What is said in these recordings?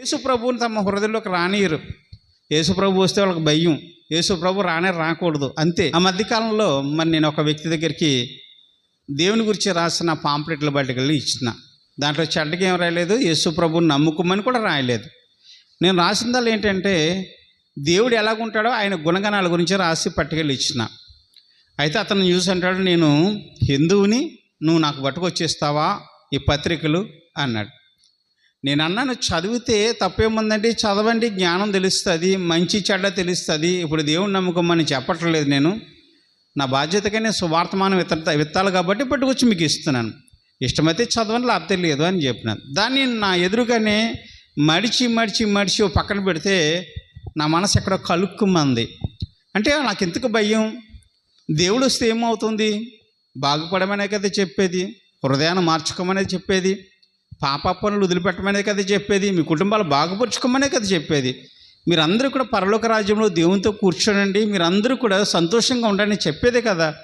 యేసుప్రభువుని తమ హృదయంలోకి రానియరు యేసుప్రభు వస్తే వాళ్ళకి భయం. యేసుప్రభు రానే రాకూడదు. అంతే. ఆ మధ్యకాలంలో మరి నేను ఒక వ్యక్తి దగ్గరికి దేవుని గురించి రాసిన పాంప్లెట్ల బయటకు వెళ్ళి ఇచ్చిన. దాంట్లో చెడ్డకి ఏం రాయలేదు యేసుప్రభుని నమ్ముకోమని కూడా రాయలేదు. నేను రాసిందాలు ఏంటంటే దేవుడు ఎలాగుంటాడో ఆయన గుణగణాల గురించి రాసి పట్టుకెళ్ళి ఇచ్చిన. అయితే అతను న్యూస్ అంటాడు నేను హిందువుని నువ్వు నాకు పట్టుకొచ్చేస్తావా ఈ పత్రికలు? అన్నాడు. నేను అన్నాను చదివితే తప్పేముందండి? చదవండి జ్ఞానం తెలుస్తుంది మంచి చెడ్డ తెలుస్తుంది. ఇప్పుడు దేవుని అని చెప్పట్లేదు నేను. నా బాధ్యతగా నేను సువార్తమానం విత్త విత్తాలి కాబట్టి పట్టుకొచ్చి మీకు ఇస్తున్నాను. ఇష్టమైతే చదవని లాభతే లేదు అని చెప్పినాను. దాన్ని నా ఎదురుగానే మడిచి మడిచి మడిచి పక్కన పెడితే నా మనసు ఎక్కడో కలుక్కుమంది. అంటే నాకు ఎందుకు భయం? దేవుడు వస్తే ఏమవుతుంది? బాగుపడమనే కదా చెప్పేది. హృదయాన్ని మార్చుకోమనేది చెప్పేది. పాప పనులు వదిలిపెట్టమనే కదా చెప్పేది మీ కుటుంబాలు బాగుపరుచుకోమనే కదా చెప్పేది. మీరందరూ కూడా పరలోక రాజ్యంలో దేవునితో కూర్చోనండి మీరందరూ కూడా సంతోషంగా ఉండండి చెప్పేదే కదా.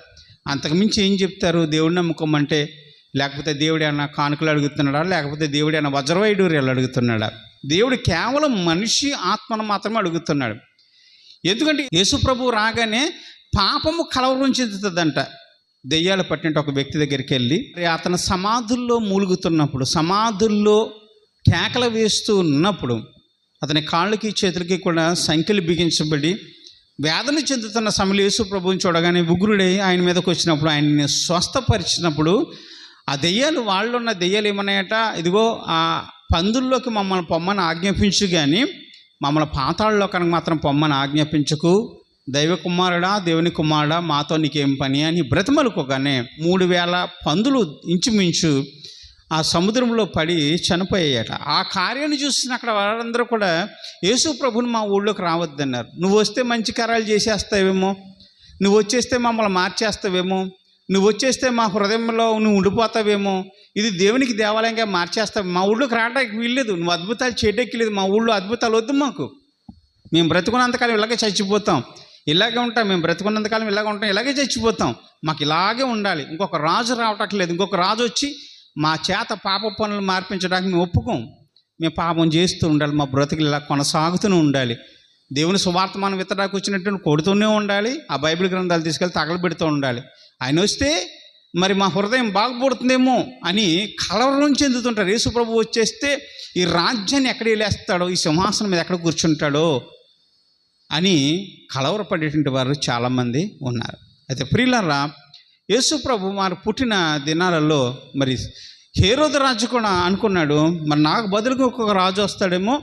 అంతకుమించి ఏం చెప్తారు? దేవుడిని నమ్ముకోమంటే లేకపోతే దేవుడు ఏమన్నా కానుకలు అడుగుతున్నాడా? లేకపోతే దేవుడు ఏమన్నా వజ్రవైడూర్యాలు అడుగుతున్నాడా? దేవుడు కేవలం మనిషి ఆత్మను మాత్రమే అడుగుతున్నాడు. ఎందుకంటే యేసుప్రభు రాగానే పాపము కలవరం చెందుతుందంట. దెయ్యాలు పట్టినట్టు ఒక వ్యక్తి దగ్గరికి వెళ్ళి అతను సమాధుల్లో మూలుగుతున్నప్పుడు సమాధుల్లో కేకలు వేస్తూ ఉన్నప్పుడు అతని కాళ్ళకి చేతులకి కూడా సంఖ్యలు బిగించబడి వేదన చెందుతున్న సమలేసు యేసు ప్రభువుని చూడగానే ఉగ్రుడై ఆయన మీదకి వచ్చినప్పుడు ఆయన్ని స్వస్థపరిచినప్పుడు ఆ దెయ్యాలు వాళ్ళు ఉన్న దెయ్యాలు ఏమన్నాయట? ఇదిగో ఆ పందుల్లోకి మమ్మల్ని పొమ్మని ఆజ్ఞాపించు కానీ మమ్మల్ని పాతాళ్ళలో కనుక మాత్రం పొమ్మని ఆజ్ఞాపించకు. దైవ కుమారుడా దేవుని కుమారుడా మాతో నీకేం పని అని బ్రతిమలుకోగానే మూడు వేల పందులు ఇంచుమించు ఆ సముద్రంలో పడి చనిపోయాయట. ఆ కార్యాన్ని చూసిన అక్కడ వారందరూ కూడా యేసు ప్రభుని మా ఊళ్ళోకి రావద్దన్నారు. నువ్వు వస్తే మంచి కార్యాలు చేసేస్తావేమో? నువ్వు వచ్చేస్తే మమ్మల్ని మార్చేస్తావేమో? నువ్వు వచ్చేస్తే మా హృదయంలో నువ్వు ఉండిపోతావేమో? ఇది దేవునికి దేవాలయంగా మార్చేస్తావు మా ఊళ్ళోకి రావడానికి వీల్లేదు. నువ్వు అద్భుతాలు చేయడానికి లేదు. మా ఊళ్ళో అద్భుతాలు వద్దు మాకు. మేము బ్రతుకున్నంతకాలం ఇలాగే చచ్చిపోతాం. ఇలాగే ఉంటాం మేము బ్రతుకున్నంతకాలం ఇలాగే ఉంటాం ఇలాగే చచ్చిపోతాం. మాకు ఇలాగే ఉండాలి. ఇంకొక రాజు రావటం లేదు ఇంకొక రాజు వచ్చి మా చేత పాప పనులు మార్పించడానికి మేము ఒప్పుకోం. మేము పాపం చేస్తూ ఉండాలి. మా బ్రతుకులు ఇలా కొనసాగుతూనే ఉండాలి. దేవుని సువార్త మనం విత్తడానికి వచ్చినట్టు కొడుతూనే ఉండాలి. ఆ బైబిల్ గ్రంథాలు తీసుకెళ్ళి తగలబెడుతూ ఉండాలి. ఆయన వస్తే మరి మా హృదయం బాగుపడుతుందేమో అని కలవరం చెందుతుంటారు. యేసు ప్రభు వచ్చేస్తే ఈ రాజ్యాన్ని ఎక్కడ వెళ్ళేస్తాడో ఈ సింహాసనం మీద ఎక్కడ కూర్చుంటాడో అని కలవరపడేటువంటి వారు చాలామంది ఉన్నారు. అయితే ప్రియులరా యేసు ప్రభు వారు పుట్టిన దినాలలో మరి హేరోదు రాజు కూడా అనుకున్నాడు మరి నాకు బదులుగా ఒక్కొక్క రాజు వస్తాడేమో